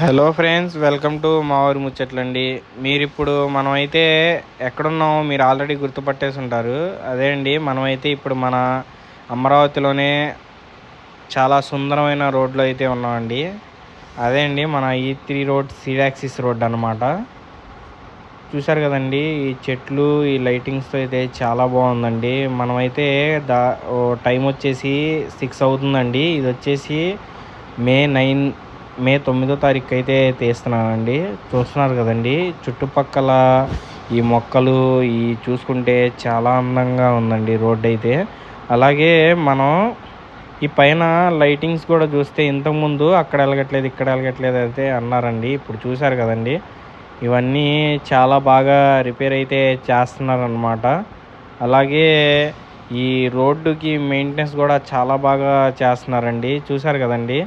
Hello friends welcome to మా ఊరి ముచ్చట్లండి. మీరు ఇప్పుడు మనమైతే ఎక్కడున్నామో మీరు ఆల్రెడీ గుర్తుపట్టేసి ఉంటారు అదే అండి మనమైతే ఇప్పుడు మన అమరావతిలోనే చాలా సుందరమైన రోడ్లో అయితే ఉన్నామండి. అదే అండి మన ఈ త్రీ రోడ్ సిడాక్సిస్ రోడ్ అనమాట చూసారు కదండి ఈ చెట్లు ఈ లైటింగ్స్తో అయితే చాలా బాగుందండి. మనమైతే దా ఓ టైం వచ్చేసి సిక్స్ అవుతుందండి. ఇది వచ్చేసి మే నైన్ మే తొమ్మిదో తారీఖు అయితే తీస్తున్నానండి. చూస్తున్నారు కదండి. చుట్టుపక్కల ఈ మొక్కలు ఈ చూసుకుంటే చాలా అందంగా ఉందండి రోడ్ అయితే అలాగే మనం ఈ పైన లైటింగ్స్ కూడా చూస్తే ఇంతకుముందు అక్కడ వెళ్ళగట్లేదు ఇక్కడ వెళ్ళగట్లేదు అయితే అన్నారండి. ఇప్పుడు చూశారు కదండి. ఇవన్నీ చాలా బాగా రిపేర్ అయితే చేస్తున్నారనమాట అలాగే ఈ రోడ్డుకి మెయింటెనెన్స్ కూడా చాలా బాగా చేస్తున్నారండి. చూశారు కదండి.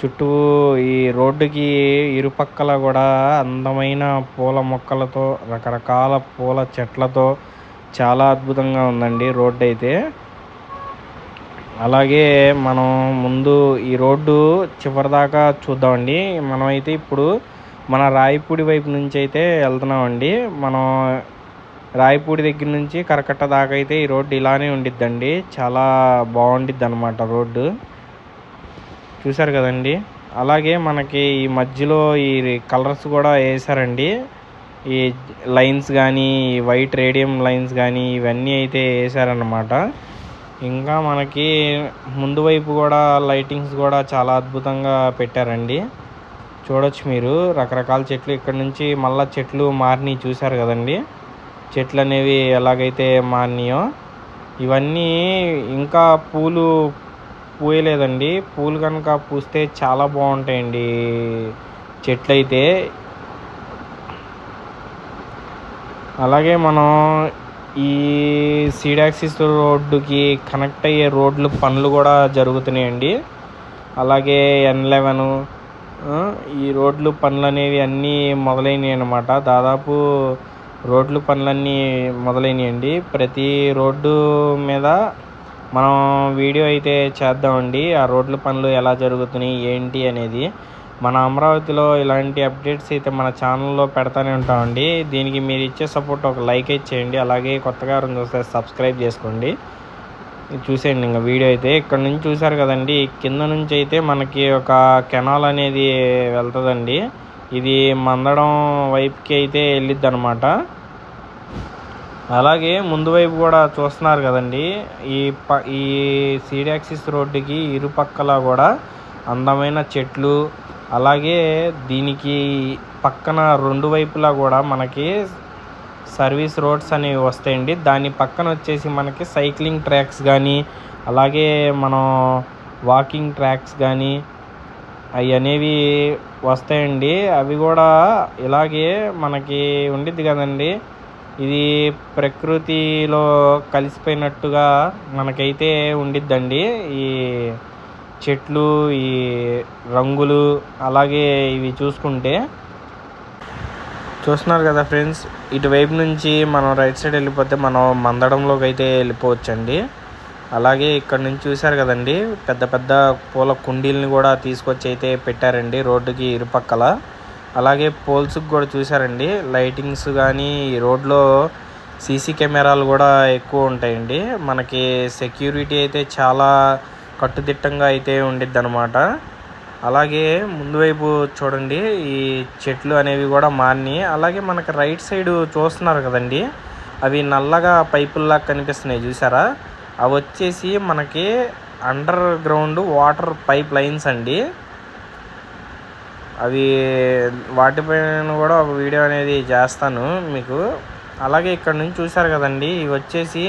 చుట్టూ ఈ రోడ్డుకి ఇరుపక్కల కూడా అందమైన పూల మొక్కలతో రకరకాల పూల చెట్లతో చాలా అద్భుతంగా ఉందండి రోడ్డు అయితే. అలాగే మనం ముందు ఈ రోడ్డు చివరిదాకా చూద్దామండి. మనమైతే ఇప్పుడు మన రాయపూడి వైపు నుంచి అయితే వెళ్తున్నామండి. మనం రాయపూడి దగ్గర నుంచి కరకట్ట దాకా అయితే ఈ రోడ్డు ఇలానే ఉండిద్దండి. చాలా బాగుండిద్ది అనమాట రోడ్డు. చూసారు కదండి. అలాగే మనకి ఈ మధ్యలో ఈ కలర్స్ కూడా వేసారండి ఈ లైన్స్ కానీ వైట్ రేడియం లైన్స్ కానీ ఇవన్నీ అయితే వేసారనమాట ఇంకా మనకి ముందు వైపు కూడా లైటింగ్స్ కూడా చాలా అద్భుతంగా పెట్టారండి. చూడొచ్చు మీరు రకరకాల చెట్లు ఇక్కడ నుంచి మళ్ళీ చెట్లు మారిని చూసారు కదండి. చెట్లు అనేవి ఎలాగైతే మారినాయో ఇవన్నీ ఇంకా పూలు పూయలేదండి. పూలు కనుక పూస్తే చాలా బాగుంటాయండి. చెట్లయితే అలాగే మనం ఈ సీడాక్సిస్ రోడ్డుకి కనెక్ట్ అయ్యే రోడ్లు పనులు కూడా జరుగుతున్నాయండి. అలాగే ఎన్ లెవెన్ ఈ రోడ్లు పనులు అనేవి అన్నీ మొదలైనవి అనమాట దాదాపు రోడ్లు పనులన్నీ మొదలైనవి ప్రతి రోడ్డు మీద మనం వీడియో అయితే చేద్దామండి. ఆ రోడ్ల పనులు ఎలా జరుగుతున్నాయి ఏంటి అనేది. మన అమరావతిలో ఇలాంటి అప్డేట్స్ అయితే మన ఛానల్లో పెడతానే ఉంటామండి. దీనికి మీరు ఇచ్చే సపోర్ట్ ఒక లైక్ ఇచ్చేయండి అలాగే కొత్తగా రెండు చూస్తే సబ్స్క్రైబ్ చేసుకోండి. చూసేయండి ఇంకా వీడియో అయితే. ఇక్కడ నుంచి చూసారు కదండి కింద నుంచి అయితే మనకి ఒక కెనాల్ అనేది వెళ్తుందండి. ఇది మందడం వైపుకి అయితే వెళ్ళిద్ది అనమాట అలాగే ముందు వైపు కూడా చూస్తున్నారు కదండి. ఈ ప ఈ సీడాక్సిస్ రోడ్డుకి ఇరుపక్కల కూడా అందమైన చెట్లు అలాగే దీనికి పక్కన రెండు వైపులా కూడా మనకి సర్వీస్ రోడ్స్ అనేవి వస్తాయండి. దాని పక్కన వచ్చేసి మనకి సైక్లింగ్ ట్రాక్స్ కానీ అలాగే మనం వాకింగ్ ట్రాక్స్ కానీ అవి అనేవి వస్తాయండి. అవి కూడా ఇలాగే మనకి ఉండిద్ది కదండి. ఇది ప్రకృతిలో కలిసిపోయినట్టుగా మనకైతే ఉండిద్దండి. ఈ చెట్లు ఈ రంగులు అలాగే ఇవి చూసుకుంటే. చూస్తున్నారు కదా ఫ్రెండ్స్ ఇటువైపు నుంచి మనం రైట్ సైడ్ వెళ్ళిపోతే మనం మందడంలోకి అయితే వెళ్ళిపోవచ్చండి. అలాగే ఇక్కడ నుంచి చూశారు కదండి పెద్ద పెద్ద పూల కుండీలని కూడా తీసుకొచ్చి అయితే పెట్టారండి రోడ్డుకి ఇరుపక్కల. అలాగే పోల్స్కి కూడా చూసారండి లైటింగ్స్ కానీ ఈ రోడ్లో సీసీ కెమెరాలు కూడా ఎక్కువ ఉంటాయండి. మనకి సెక్యూరిటీ అయితే చాలా కట్టుదిట్టంగా అయితే ఉండిద్ది అనమాట అలాగే ముందు వైపు చూడండి ఈ చెట్లు అనేవి కూడా మారినాయి అలాగే మనకి రైట్ సైడ్ చూస్తున్నారు కదండి అవి నల్లగా పైపుల్లా కనిపిస్తున్నాయి చూసారా? అవి వచ్చేసి మనకి underground water pipelines అండి. అవి వాటిపైన కూడా ఒక వీడియో అనేది చేస్తాను మీకు. అలాగే ఇక్కడ నుంచి చూసారు కదండి ఇవి వచ్చేసి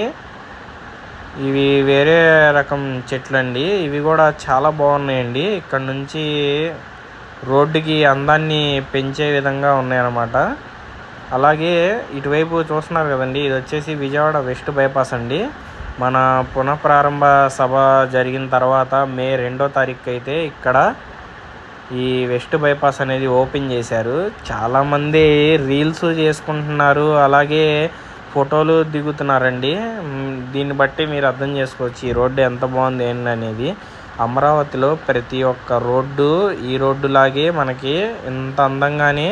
ఇవి వేరే రకం చెట్లు అండి ఇవి కూడా చాలా బాగున్నాయండి. ఇక్కడ నుంచి రోడ్డుకి అందాన్ని పెంచే విధంగా ఉన్నాయన్నమాట. అలాగే ఇటువైపు చూస్తున్నారు కదండి ఇది వచ్చేసి విజయవాడ వెస్ట్ బైపాస్ అండి. మన పునఃప్రారంభ సభ జరిగిన తర్వాత మే రెండో తారీఖు అయితే ఇక్కడ ఈ వెస్ట్ బైపాస్ అనేది ఓపెన్ చేశారు. చాలామంది రీల్స్ చేసుకుంటున్నారు. అలాగే ఫోటోలు దిగుతున్నారండి. దీన్ని బట్టి మీరు అర్థం చేసుకోవచ్చు ఈ రోడ్డు ఎంత బాగుంది ఏంటి అనేది. అమరావతిలో ప్రతి ఒక్క రోడ్డు ఈ రోడ్డు లాగే మనకి ఇంత అందంగానే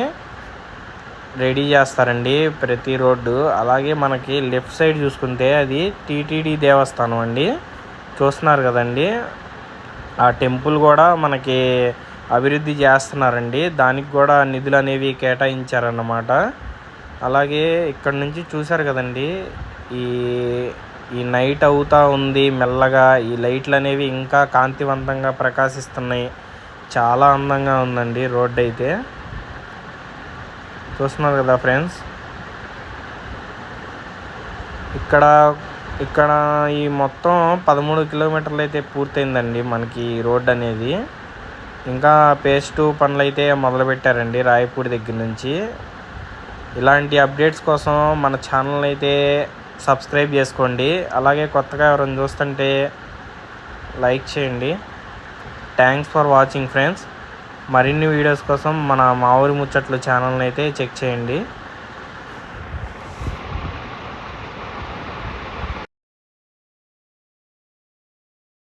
రెడీ చేస్తారండి ప్రతి రోడ్డు. అలాగే మనకి లెఫ్ట్ సైడ్ చూసుకుంటే అది టీటీడీ దేవస్థానం అండి. చూస్తున్నారు కదండి. ఆ టెంపుల్ కూడా మనకి అభివృద్ధి చేస్తున్నారండి. దానికి కూడా నిధులు అనేవి కేటాయించారన్నమాట. అలాగే ఇక్కడ నుంచి చూశారు కదండి ఈ ఈ నైట్ అవుతా ఉంది మెల్లగా ఈ లైట్లు అనేవి ఇంకా కాంతివంతంగా ప్రకాశిస్తున్నాయి. చాలా అందంగా ఉందండి రోడ్డు అయితే. చూస్తున్నారు కదా ఫ్రెండ్స్? ఇక్కడ ఇక్కడ ఈ మొత్తం పదమూడు కిలోమీటర్లు అయితే పూర్తయిందండి మనకి ఈ రోడ్ అనేది. ఇంకా పేస్ట్ పనులు అయితే మొదలుపెట్టారండి రాయపూడి దగ్గర నుంచి. ఇలాంటి అప్డేట్స్ కోసం మన ఛానల్ అయితే సబ్స్క్రైబ్ చేసుకోండి. అలాగే కొత్తగా ఎవరైనా చూస్తుంటే లైక్ చేయండి. Thanks for watching friends. మరిన్ని వీడియోస్ కోసం మన మా ఊరి ముచ్చట్లు ఛానల్ని అయితే చెక్ చేయండి.